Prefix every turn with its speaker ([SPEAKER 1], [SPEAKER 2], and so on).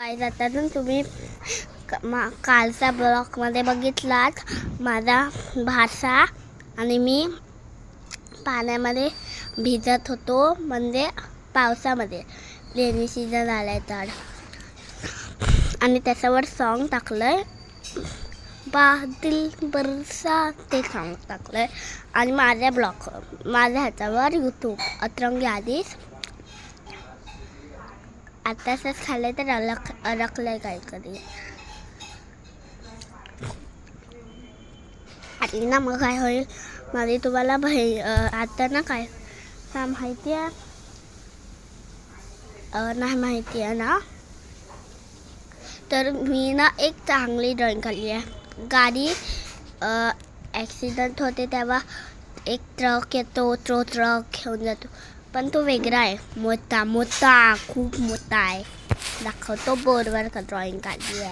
[SPEAKER 1] काय जातात तुम्ही. मा कालचा ब्लॉकमध्ये बघितलात माझा भाषा आणि मी पाण्यामध्ये भिजत होतो म्हणजे पावसामध्ये. रेनी सीझन आलाय तर. आणि त्याच्यावर सॉन्ग टाकलंय. बादल बरसा ते सॉन्ग टाकलंय. आणि माझ्या ब्लॉक माझ्या ह्याच्यावर यूट्यूब अतरंगी आधीच आताच खाल्लंय तर अलग अडकलंय काहीतरी. आणि ना मग काय होईल? माझी तुम्हाला भाई आता ना काय? माहिती आहे? नाही माहिती आहे ना? तर मी ना एक चांगली ड्रॉइंग काढली आहे. गाडी ॲक्सिडेंट होते तेव्हा एक ट्रक येतो तो ट्रक घेऊन जातो. पण तो वेगळा आहे. मोठा मोठा खूप मोठा आहे. दाखवतो बोर्डवर का ड्रॉइंग काढली आहे?